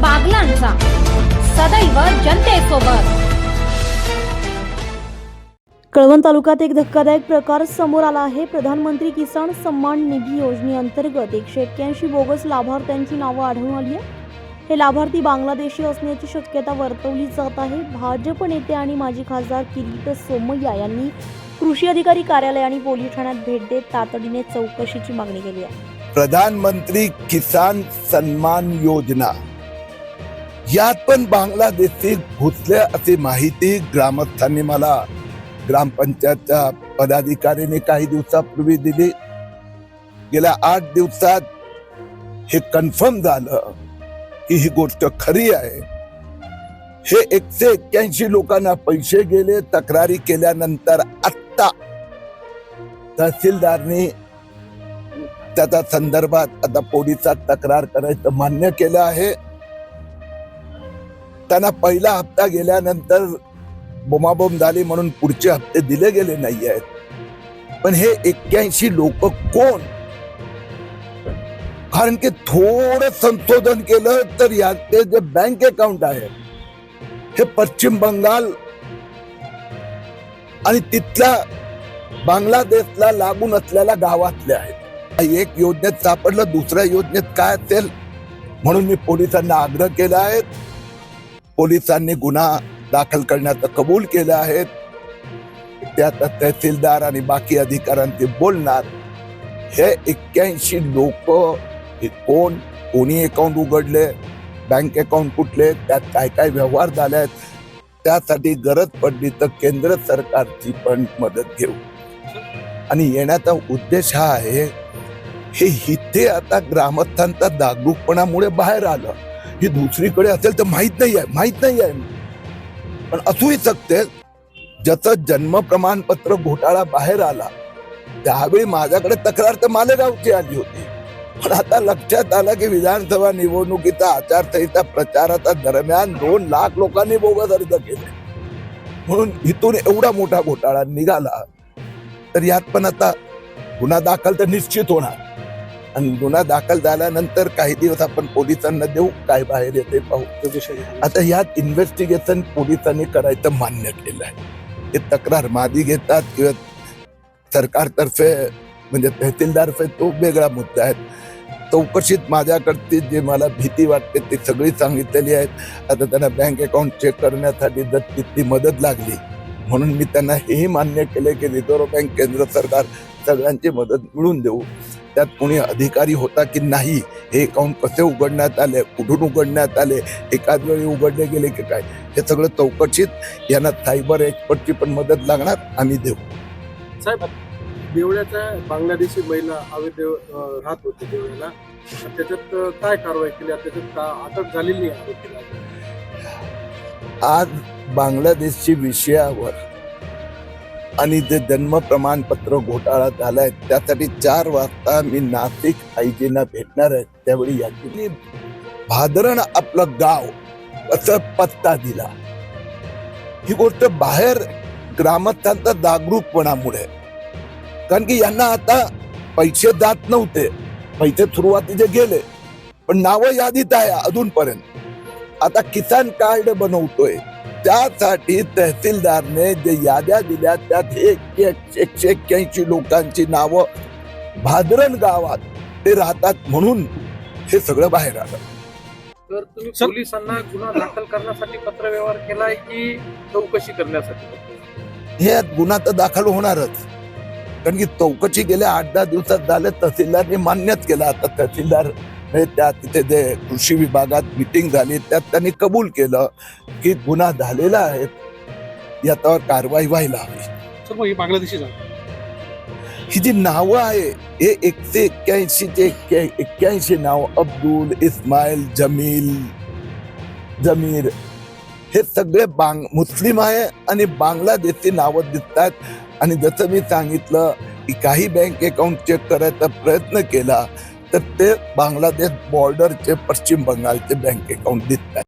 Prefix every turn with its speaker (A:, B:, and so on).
A: बागलांचा. सदैव जनतेसोबत.
B: कळवण तालुक्यात एक धक्कादायक प्रकार समोर आला आहे. प्रधानमंत्री किसान सन्मान निधी योजनेअंतर्गत एकशे एक्क्याऐंशी बोगस लाभार्थ्यांची नावं आढळून आली आहे हे लाभार्थी बांगलादेशी असण्याची शक्यता वर्तवली जात आहे. भाजप नेते आणि माजी खासदार किरीट सोमय्या यांनी कृषी अधिकारी कार्यालय आणि पोलीस ठाण्यात भेट देत तातडीने चौकशीची मागणी केली आहे.
C: प्रधानमंत्री किसान सन्मान योजना. यात पण बांगलादेशी घुसले अशी माहिती ग्रामस्थांनी मला. ग्रामपंचायतच्या पदाधिकाऱ्याने काही दिवसापूर्वी दिली. गेल्या आठ दिवसात हे कन्फर्म झालं की ही गोष्ट खरी आहे. हे एकशे एक्क्याऐंशी लोकांना पैसे गेले तक्रारी केल्यानंतर आत्ता तहसीलदारनी त्याच्या संदर्भात आता पोलिसात तक्रार करायचं मान्य केलं आहे. त्यांना पहिला हप्ता गेल्यानंतर बोमाबोम झाली म्हणून पुढचे हप्ते दिले गेले नाही आहेत पण हे एक्क्याऐंशी लोक कोण? कारण की थोडं संशोधन केलं तर याचे जे बँक अकाउंट आहे हे पश्चिम बंगाल आणि तिथल्या बांगलादेशला लागून असलेल्या गावातले आहेत. एक योजनेत सापडलं दुसऱ्या योजनेत काय असेल? म्हणून मी पोलिसांना आग्रह केला आहे. पोलिसांनी गुन्हा दाखल करण्याचं कबूल केलं आहे. त्यात तहसीलदार आणि बाकी अधिकाऱ्यांचे बोलणार हे एक्क्याऐंशी लोक हे कोण? कोणी अकाउंट उघडले? बँक अकाउंट कुठले? त्यात काय काय व्यवहार झाले आहेत? त्यासाठी गरज पडली तर केंद्र सरकारची पण मदत घेऊ. आणि येण्याचा उद्देश हा आहे हे इथे आता ग्रामस्थांचा जागरूकपणामुळे बाहेर आलं. ही दुसरीकडे असेल तर माहीत नाही आहे माहीत नाही आहे. पण असूही शकते ज्याचं जन्म प्रमाणपत्र घोटाळा बाहेर आला त्यावेळी माझ्याकडे तक्रार तर मालेगावची आली होती. पण आता लक्षात आलं की विधानसभा निवडणुकीचा आचारसंहिता प्रचाराचा दरम्यान दोन लाख लोकांनी बोगस अर्ज केले. म्हणून इथून एवढा मोठा घोटाळा निघाला तर यात पण आता गुन्हा दाखल तर निश्चित होणार. आणि गुन्हा दाखल झाल्यानंतर काही दिवस आपण पोलिसांना देऊ काय बाहेर येते पाहू. आता यात इन्व्हेस्टिगेशन पोलिसांनी करायचं मान्य केलं आहे. ते तक्रार मादी घेतात किंवा सरकारतर्फे म्हणजे तहसीलदारफे तो वेगळा मुद्दा आहे. चौकशीत माझ्याकडची जी मला भीती वाटते ती सगळी सांगितलेली आहेत आता त्यांना बँक अकाउंट चेक करण्यासाठी जर तितकी मदत लागली म्हणून मी त्यांना हेही मान्य केले की रिझर्व्ह बँक केंद्र सरकार सगळ्यांची मदत मिळून देऊ. त्यात कोणी अधिकारी होता की नाही हे अकाउंट कसे उघडण्यात आले कुठून उघडण्यात आले एकाच वेळी उघडले गेले की काय? हे सगळं चौकशीत यांना सायबर एक्सपर्टची पण मदत लागणार आम्ही देऊ.
D: साहेब देवळ्याच्या बांगलादेशी महिला अवैध अं, राहत होती देवळ्याला. त्याच्यात काय कारवाई केली? त्याच्यात का अटक झालेली आहे?
C: आज बांगलादेशची विषयावर आणि जे जन्म प्रमाणपत्र घोटाळा झालाय त्यासाठी चार वाजता मी नाशिक आयजीना भेटणार आहे. त्यावेळी याची भादरण आपलं गाव असं पत्ता दिला. ही गोष्ट बाहेर ग्रामस्थांचा जागरूकपणामुळे. कारण की यांना आता पैसे जात नव्हते. पैसे सुरुवातीचे गेले पण नावं यादीत आहे अजूनपर्यंत. आता किसान कार्ड बनवतोय. त्यासाठी तहसीलदारने जे याद्या दिल्या त्यात एक एक- एकशे एक्क्याऐंशी लोकांची नावं भादरण गावात ते राहतात म्हणून हे सगळं बाहेर आलं.
D: तर तुम्ही पोलिसांना गुन्हा दाखल करण्यासाठी पत्र व्यवहार केलाय की चौकशी करण्यासाठी?
C: हे गुन्हा तर दाखल होणारच. कारण की चौकशी गेल्या आठ दहा दिवसात झाले तहसीलदारने मान्यच केला. आता तहसीलदार हे त्या तिथे जे कृषी विभागात मिटिंग झाली त्यात त्यांनी कबूल केलं की गुन्हा झालेला आहे. याच्यावर कारवाई व्हायला हवी.
D: ही बांगलादेशी
C: ही जी नावं आहे हे एकशे एक्क्याऐंशी चे एक्क्याऐंशी नाव अब्दुल इस्माईल जमील जमीर हे सगळे बांग मुस्लिम आहे आणि बांगलादेशी नावं दिसतात आणि जसं मी सांगितलं की काही बँक अकाउंट चेक करायचा प्रयत्न केला तर ते बांगलादेश बॉर्डरचे पश्चिम बंगालचे बँक अकाउंट दिसतात